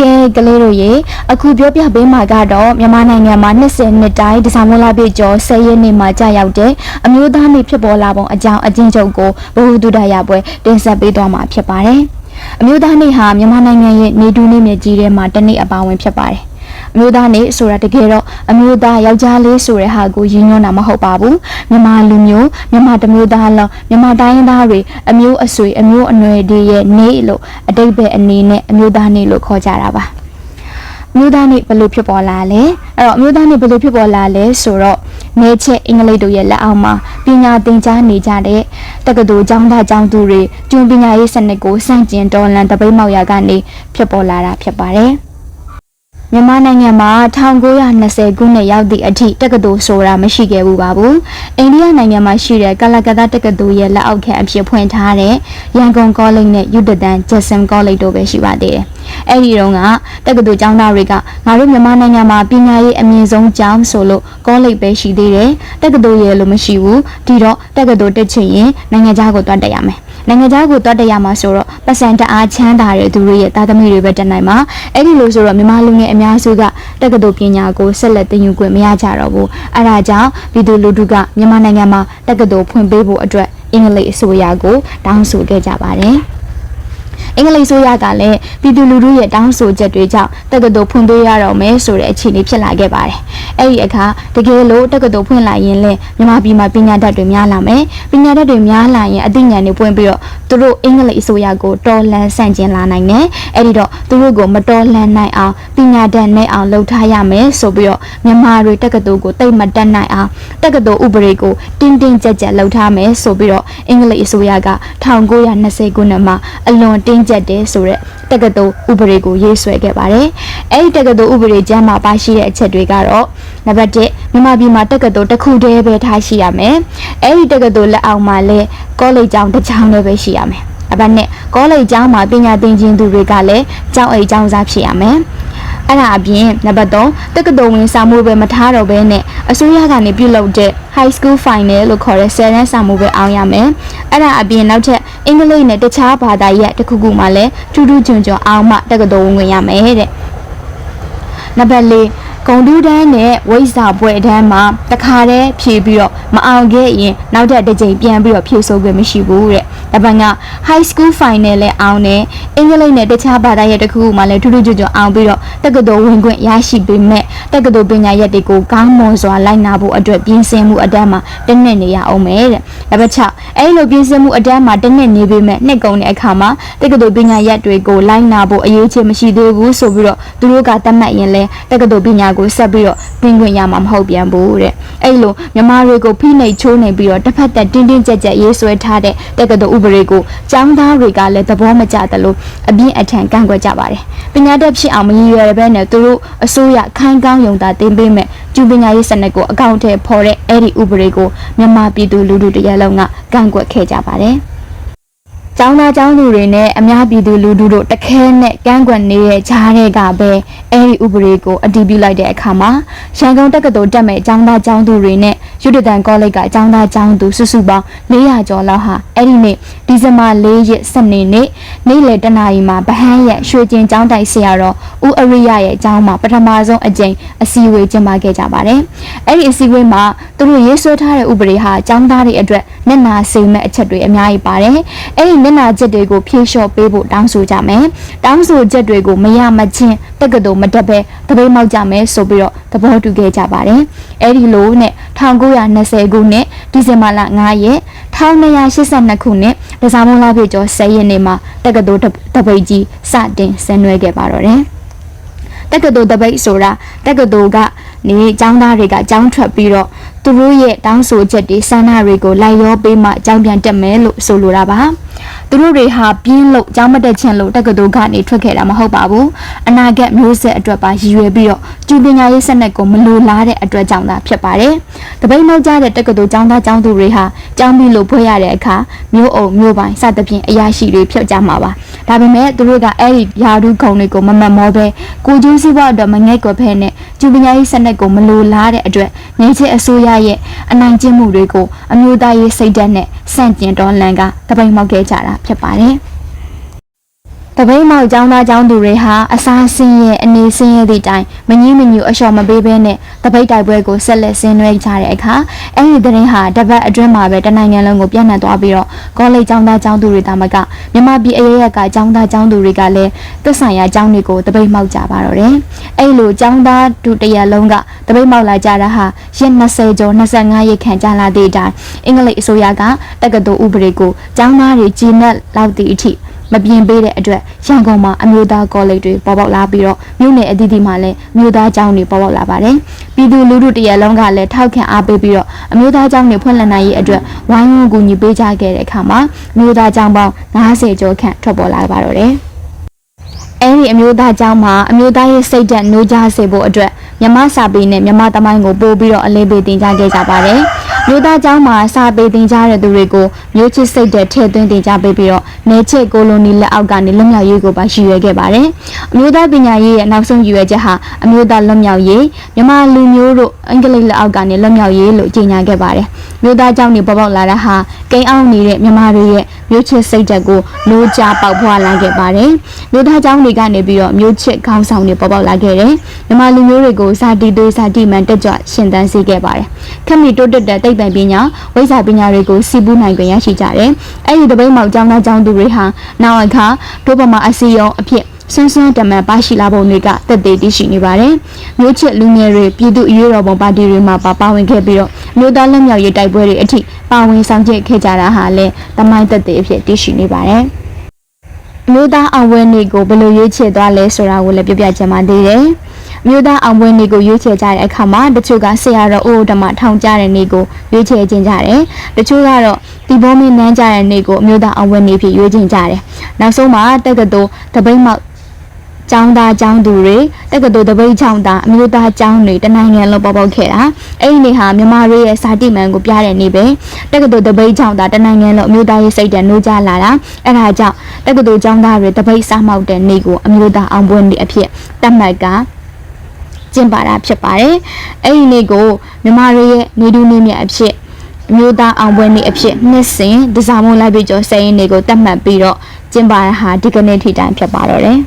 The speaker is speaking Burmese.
ကဲကလေးတို့ရေအခုပြောပြပေးမှာကတော့မြန်မာနိုင်ငံမှာ20နှစ်တိုင်းဒီဇင်ဘာလပြည့်ကျော်10ရက်နေ့မှာကြာရောက်တဲ့အမျိုးသားနေ့ဖြစ်ပေါ်လာပုံအကြောင်းအကျဉ်းချုပ်ကိုဘ ഹു တုဒရပွဲတင်ဆက်ပေးသွားမှာဖြစ်ပါတယ်။အမျိုးသားနေ့ဟာမြန်မာနိုင်ငံရဲ့နေတူနေ့မြစ်ကြီးထဲမှာတစ်နေ့အပါဝင်ဖြစ်ပါတယ်။ အမျိုးသားနေ့ဆိုတာတကယ်တော့အမျိုးသားယောက်ျားလေးဆိုတဲ့ဟာကိုရည်ညွှန်းတာမဟုတ်ပါဘူးမြန်မာလူမျိုးမြန်မာတမျိုးသားလုံးမြန်မာတိုင်းရင်းသားတွေအမျိုးအဆွေအမျိုးအနွယ်တွေရဲ့နေ့လို့အတိတ်ပဲအနေနဲ့အမျိုးသားနေ့လို့ခေါ်ကြတာပါအမျိုးသားနေ့ဘယ်လိုဖြစ်ပေါ်လာလဲအဲ့တော့အမျိုးသားနေ့ဘယ်လိုဖြစ်ပေါ်လာလဲဆိုတော့နေချက်အင်္ဂလိပ်တို့ရဲ့လက်အောက်မှာပညာသင်ကြားနေကြတဲ့တက္ကသိုလ်ကျောင်းသားကျောင်းသူတွေကျွန်းပညာရေးစနစ်ကိုစန့်ကျင်တော်လှန်တပိတ်မောက်ရာကနေဖြစ်ပေါ်လာတာဖြစ်ပါတယ် မြန်မာနိုင်ငံမှာ1920ခုနှစ်ရောက်သည့်အထိတက္ကသိုလ်ဆိုတာမရှိခဲ့ဘူးပါဘူး။အိန္ဒိယနိုင်ငံမှာရှိတဲ့ကလကတ္တာတက္ကသိုလ်ရဲ့လက်အောက်ခံအဖြစ်ဖွင့်ထားတဲ့ရန်ကုန်ကောလိပ်နဲ့ယူတတန်ဂျက်ဆန်ကောလိပ်တို့ပဲရှိပါသေးတယ်။အဲ့ဒီတုန်းကတက္ကသိုလ်ကျောင်းသားတွေကငါတို့မြန်မာနိုင်ငံမှာပညာရေးအမြင့်ဆုံးကျောင်းဆိုလို့ကောလိပ်ပဲရှိသေးတယ်။တက္ကသိုလ်ရဲ့လို့မရှိဘူး။ဒီတော့တက္ကသိုလ်တက်ချင်ရင်နိုင်ငံခြားကိုသွားတက်ရမယ်။ နိုင်ငံခြားကိုတွတ်တက်ရမှာဆိုတော့ပတ်စံတအားချမ်းသာတဲ့သူတွေရဲ့သားသမီးတွေပဲတက်နိုင်မှာအဲ့ဒီလိုဆိုတော့မြန်မာလူငယ်အများစုကတက္ကသိုလ်ပညာကိုဆက်လက်သင်ယူခွင့်မရကြတော့ဘူးအဲ့ဒါကြောင့်ပြည်သူလူထုကမြန်မာနိုင်ငံမှာတက္ကသိုလ်ဖွင့်ပေးဖို့အတွက်အင်္ဂလိပ်အစိုးရကိုတောင်းဆိုခဲ့ကြပါတယ် အင်္ဂလိပ်ဆိုရကလည်းပြည်သူလူထုရဲ့တောင်းဆိုချက်တွေကြောင့်တက္ကသိုလ်ဖွင့်ပေးရတော့မယ်ဆိုတဲ့အခြေအနေဖြစ်လာခဲ့ပါတယ်။အဲ့ဒီအခါတကယ်လို့တက္ကသိုလ်ဖွင့်လိုက်ရင်လည်းမြန်မာပြည်မှာပညာတတ်တွေများလာမယ်။ပညာတတ်တွေများလာရင်အသိဉာဏ်တွေပွင့်ပြီးတော့သူတို့အင်္ဂလိပ်အစိုးရကိုတော်လှန်ဆန့်ကျင်လာနိုင်တယ်။အဲ့ဒီတော့သူတို့ကိုမတော်လှန်နိုင်အောင်ပညာတတ်နဲ့အောင်လှုပ်ထားရမယ်ဆိုပြီးတော့မြန်မာတွေတက္ကသိုလ်ကိုတိတ်မတက်နိုင်အောင်တက္ကသိုလ်ဥပဒေကိုတင်းတင်းကြပ်ကြပ်လှုပ်ထားမယ်ဆိုပြီးတော့အင်္ဂလိပ်အစိုးရက1920ခုနှစ်မှာအလွန်တင်းကျပ်တယ်ဆိုတဲ့တက္ကသိုလ်ဥပဒေကိုရေးဆွဲခဲ့ပါတယ်။အဲဒီတက္ကသိုလ်ဥပဒေကျမ်းမှာပါရှိတဲ့အချက်တွေကတော့နံပါတ်1မြန်မာပြည်မှာတက္ကသိုလ်တစ်ခုတည်းပဲထားရှိရမယ်။အဲဒီတက္ကသိုလ်လက်အောက်မှာလည်းကောလိပ်ကျောင်းတစ်ကျောင်းလည်းပဲရှိရမယ်။အပတ်နဲ့ကောလိပ်ကျောင်းမှာပညာသင်ခြင်းသူတွေကလည်းကျောင်းအိမ်ကျောင်းသားဖြစ်ရမယ်။အဲ့ဒါအပြင်နံပါတ်3တက္ကသိုလ်ဝင်စာမှုပဲမထားတော့ဘဲနဲ့အစိုးရကနေပြုလုပ်တဲ့ high school final လို့ခေါ်တဲ့ဆယ်တန်းစာမှုပဲအောင်ရမယ်။အဲ့ဒါအပြင်နောက်ထပ် အင်္ဂလိပ်နဲ့တခြားဘာသာရပ်တစ်ခုခုမှလည်းထူးထူးချွန်ချွန်အောင်မှတက္ကသိုလ်ဝင်ဝင်ရမယ်တဲ့။နံပါတ်4 ဂုံတူးတန်းနဲ့ဝိဇ္ဇာပွဲတန်းမှာတခါတည်းဖြည့်ပြီးတော့မအောင်ခဲ့ရင်နောက်ထပ်တစ်ကြိမ်ပြန်ပြီးတော့ဖြည့်ဆို့ခွင့်မရှိဘူးတဲ့။ဒါပေမဲ့ high school final လည်းအောင်တယ်အင်္ဂလိပ်နဲ့တခြားဘာသာရပ်တစ်ခုခုမှလည်းထူးထူးချွန်ချွန်အောင်ပြီးတော့တက္ကသိုလ်ဝင်ခွင့်ရရှိပေမဲ့တက္ကသိုလ်ပညာရပ်တွေကိုကောင်းမွန်စွာလိုက်နာဖို့အတွက်ပြင်ဆင်မှုအတန်းမှာတစ်နှစ်နေရအောင်မယ်တဲ့။ဒါပေမဲ့အဲ့လိုပြင်ဆင်မှုအတန်းမှာတစ်နှစ်နေပေမဲ့နှစ်ကုန်တဲ့အခါမှာတက္ကသိုလ်ပညာရပ်တွေကိုလိုက်နာဖို့အရေးကြီးမရှိသေးဘူးဆိုပြီးတော့သူတို့ကသတ်မှတ်ရင်လဲတက္ကသိုလ်ပညာကိုဆက်ပြီးတော့ပြင်ခွင့်ရမှာမဟုတ်ပြန်ဘူးတဲ့။အဲ့လိုမြန်မာတွေကိုဖိနှိပ်ချိုးနေပြီးတော့တစ်ဖက်သက်တင်းတင်းကြပ်ကြပ်ရေးဆွဲထားတဲ့တက္ကသိုလ်ဥပဒေကိုကျောင်းသားတွေကလည်းသဘောမကျသလိုအပြင်းအထန်ကန့်ကွက်ကြပါတယ်။ပညာတတ်ဖြစ်အောင်မရည်ရွယ်ဘဲနဲ့သူတို့အစိုးရခိုင်းကောင်းယုံတာတင်ပေးမဲ့ကျူပညာရေးစနစ်ကိုအကောင့်ထဲပေါ်တဲ့အဲ့ဒီဥပဒေကိုမြန်မာပြည်သူလူထုတရက်လုံးကကန့်ကွက်ခဲ့ကြပါတယ်။ ကျောင်းသားကျောင်းသူတွေနဲ့အများပြည်သူလူထုတို့တခဲနဲ့ကန့်ကွက်နေတဲ့ဂျားတွေကပဲအဲဒီဥပဒေကိုအတည်ပြုလိုက်တဲ့အခါမှာရန်ကုန်တက္ကသိုလ်တက်မဲ့ကျောင်းသားကျောင်းသူတွေနဲ့ယူဒတန်ကောလိပ်ကကျောင်းသားကျောင်းသူစုစုပေါင်း400ကျော်လောက်ဟာအဲ့ဒီနေ့ဒီဇင်ဘာ4ရက်စနေနေ့နေ့လယ်တနာရီမှာဗဟန်းရဲ့ရွှေကျင်ကျောင်းတိုက်ဆရာတော်ဦးအရိယရဲ့ကျောင်းမှာပထမဆုံးအကြိမ်အစည်းအဝေးကျင်းပခဲ့ကြပါတယ်။အဲ့ဒီအစည်းအဝေးမှာသူတို့ရေးဆွဲထားတဲ့ဥပဒေဟာကျောင်းသားတွေအတွက်မျက်နှာစိမ်မဲ့အချက်တွေအများကြီးပါတယ်။အဲ့ဒီမျက်နှာချက်တွေကိုဖြေလျှော့ပေးဖို့တောင်းဆိုကြမယ်။တောင်းဆိုချက်တွေကိုမရမချင်းတက္ကသိုလ်မတက်ပဲတပိတ်မောက်ကြမယ်ဆိုပြီးတော့သဘောတူခဲ့ကြပါတယ်။အဲ့ဒီလိုနဲ့1920ခုနှစ်ဒီဇင်ဘာလ9ရက်1282ခုနှစ်ဒဇာမုံလာပြည့်ကျော်10ရက်နေ့မှာတက္ကသိုလ်တပိတ်ကြီးစတင်ဆင်းနွှဲခဲ့ပါတော့တယ်။တက္ကသိုလ်တပိတ်ဆိုတာတက္ကသိုလ်ကနေကျောင်းသားတွေကကျောင်းထွက်ပြီးတော့ သူတို့ရဲ့တောင်းဆိုချက်တွေဆန္ဒတွေကိုလိုက်ရောပေးမှကျောင်းပြန်တက်မယ်လို့ဆိုလိုတာပါသူတို့တွေဟာပြင်းလို့ကျောင်းမတက်ချင်လို့တက္ကသိုလ်ကနေထွက်ခဲ့တာမဟုတ်ပါဘူးအနာဂတ်မျိုးဆက်အတွက်ပါရည်ရွယ်ပြီးတော့ကျူပညာရေးစနစ်ကိုမလိုလားတဲ့အတွက်ကြောင့်သာဖြစ်ပါတယ်တပိတ်မောက်ကြတဲ့တက္ကသိုလ်ကျောင်းသားကျောင်းသူတွေဟာကျောင်းပြီးလို့ဖွဲ့ရတဲ့အခါမျိုးအုံမျိုးပိုင်းစသဖြင့်အရာရှိတွေဖြစ်ကြမှာပါဒါပေမဲ့သူတို့ကအဲ့ဒီယာဒူးခုံတွေကိုမမတ်မောပဲကိုကျိုးစည်းဘအတွက်မငဲ့ကွယ်ဖဲနဲ့ကျူပညာရေးစနစ်ကိုမလိုလားတဲ့အတွက်နေချစ်အစိုးရရဲ့အနိုင်ကျင့်မှုတွေကိုအမျိုးသားရေးစိတ်ဓာတ်နဲ့စန့်ကျင်တော်လှန်ကတပိတ်မောက်ခဲ့ကြတာဖြစ်ပါတယ်။ တပိတ်မောက်ចောင်းသားចောင်းသူတွေဟာအစားဆင်းရဲအနေဆင်းရဲသည့်တိုင်မငြင်းမညူအလျှော်မပေးဘဲနဲ့တပိတ်တိုက်ပွဲကိုဆက်လက်ဆင်းနွှဲကြတဲ့အခါအဲ့ဒီသတင်းဟာတပတ်အတွင်းမှာပဲတနိုင်ငံလုံးကိုပြန့်နှံ့သွားပြီးတော့ကောလိပ်ចောင်းသားចောင်းသူတွေတာမကမြန်မာပြည်အရေးရက်ကចောင်းသားចောင်းသူတွေကလည်းသက်ဆိုင်ရာចောင်းတွေကိုတပိတ်မောက်ကြပါတော့တယ်အဲ့လိုចောင်းသားဒုတရလုံးကတပိတ်မောက်လာကြတာဟာရက်20ကျော်25ရက်ခန့်ကြာလာသည့်တိုင်အင်္ဂလိပ်အစိုးရကတက္ကသိုလ်ဥပဒေကိုចောင်းသားတွေကြီးနဲ့လောက်သည့်အထိ မပြင်ပေးတဲ့အတွက်ရန်ကုန်မှာအမျိုးသားကောလိပ်တွေပေါ်ပေါက်လာပြီးတော့မြို့နယ်အသီးသီးမှာလည်းအမျိုးသားကျောင်းတွေပေါ်ပေါက်လာပါတယ်။ပြည်သူလူထုတရက်လုံးကလည်းထောက်ခံအားပေးပြီးတော့အမျိုးသားကျောင်းတွေဖွင့်လှစ်နိုင်ရေးအတွက်ဝိုင်းဝန်းကူညီပေးကြခဲ့တဲ့အခါမှာအမျိုးသားကျောင်းပေါင်း90ကျော်ခန့်ထွက်ပေါ်လာပါတော့တယ်။အဲဒီအမျိုးသားကျောင်းမှာအမျိုးသားရဲ့စိတ်ဓာတ်နှိုးကြစေဖို့အတွက်မြမစာပေနဲ့မြမသမိုင်းကိုပို့ပြီးတော့အလေးပေးတင်ကြခဲ့ကြပါတယ်။ မြို့သားကျောင်းမှာစာပေတင်ကြတဲ့သူတွေကိုမြို့ချစ်စိတ်တဲ့ထည့်သွင်းတင်ကြပေးပြီးတော့နေချစ်ကိုလိုနီလက်အောက်ကနေလွတ်မြောက်ရေးကိုပါရည်ရွယ်ခဲ့ပါတယ်။အမျိုးသားပညာရေးရဲ့နောက်ဆုံးရည်ရွယ်ချက်ဟာအမျိုးသားလွတ်မြောက်ရေးမြန်မာလူမျိုးတို့အင်္ဂလိပ်လက်အောက်ကနေလွတ်မြောက်ရေးလို့ကြေညာခဲ့ပါတယ်။မြို့သားကျောင်းတွေပေါ်ပေါက်လာတာဟာကိန်းအောင်နေတဲ့မြန်မာတွေရဲ့မြို့ချစ်စိတ်ဓာတ်ကိုလိုးကြပေါက်ဖွာလာခဲ့ပါတယ်။မြို့သားကျောင်းတွေကနေပြီးတော့မြို့ချစ်ခေါင်းဆောင်တွေပေါ်ပေါက်လာခဲ့တယ်။မြန်မာလူမျိုးတွေကိုစာတီသွေးစာတီမှန်တက်ကြွရှင်သန်စေခဲ့ပါတယ်။ခက်မီတိုးတက်တဲ့တိတ်တန်ပညာဝိဇ္ဇာပညာတွေကိုစီပူးနိုင်ခွင့်ရရှိကြတယ်။အဲ့ဒီတပိတ်မောက်ကျောင်းသားကျောင်းသူတွေဟာနောက်အခါဒုပမာအစီယုံအဖြစ်ဆွန်းဆွန်းတမန်ပါရှိလာပုံတွေကတက်သေးတည်ရှိနေပါတယ်။မျိုးချစ်လူငယ်တွေပြည်သူ့အရေးတော်ပုံပါတီတွေမှာပါပါဝင်ခဲ့ပြီးတော့မြို့သားလက်မြောက်ရေးတိုက်ပွဲတွေအထိပါဝင်ဆောင်ကျက်ခဲ့ကြတာဟာလည်းတမိုင်းတက်သေးအဖြစ်တည်ရှိနေပါတယ်။မြို့သားအောင်ပွဲနေကိုဘယ်လိုရွေးချယ်သွားလဲဆိုတာကိုလည်းပြပြချင်ပါသေးတယ်။ မြို့သားအောင်ပွဲနေကိုရွေးချယ်ကြတဲ့အခါမှာတချို့ကဆရာတော်အိုးဓမ္မထောင်ကြတဲ့နေကိုရွေးချယ်ခြင်းကြတယ်။တချို့ကတော့ဒီဘောမင်းနန်းကြတဲ့နေကိုအမျိုးသားအောင်ပွဲနေဖြစ်ရွေးခြင်းကြတယ်။နောက်ဆုံးမှာတက္ကသိုလ်တပိတ်မောက်ကျောင်းသားကျောင်းသူတွေတက္ကသိုလ်တပိတ်ကျောင်းသားအမျိုးသားကျောင်းတွေတနိုင်ငံလုံးပေါ်ပေါက်ခဲ့တာအဲ့ဒီနေ့ဟာမြန်မာတွေရဲ့စာတိမှန်ကိုပြတဲ့နေ့ပဲတက္ကသိုလ်တပိတ်ကျောင်းသားတနိုင်ငံလုံးအမျိုးသားရေးစိတ်ဓာတ်နှိုးကြလာတာအဲ့ဒါကြောင့်တက္ကသိုလ်ကျောင်းသားတွေတပိတ်စားမောက်တဲ့နေ့ကိုအမျိုးသားအောင်ပွဲနေ့အဖြစ်တတ်မှတ်က ကျင်းပတာဖြစ်ပါတယ်အဲ့ဒီနေ့ကိုမြန်မာတွေရဲ့နေတူးနေ့မြတ်အဖြစ်အမျိုးသားအောင်ပွဲနေ့အဖြစ်နှစ်စဉ်ဒဇာမုံလိုက်ပြီးကျော်စိန်နေ့ကိုတတ်မှတ်ပြီးတော့ကျင်းပရဟာဒီကနေ့ထိတိုင်ဖြစ်ပါတော့တယ်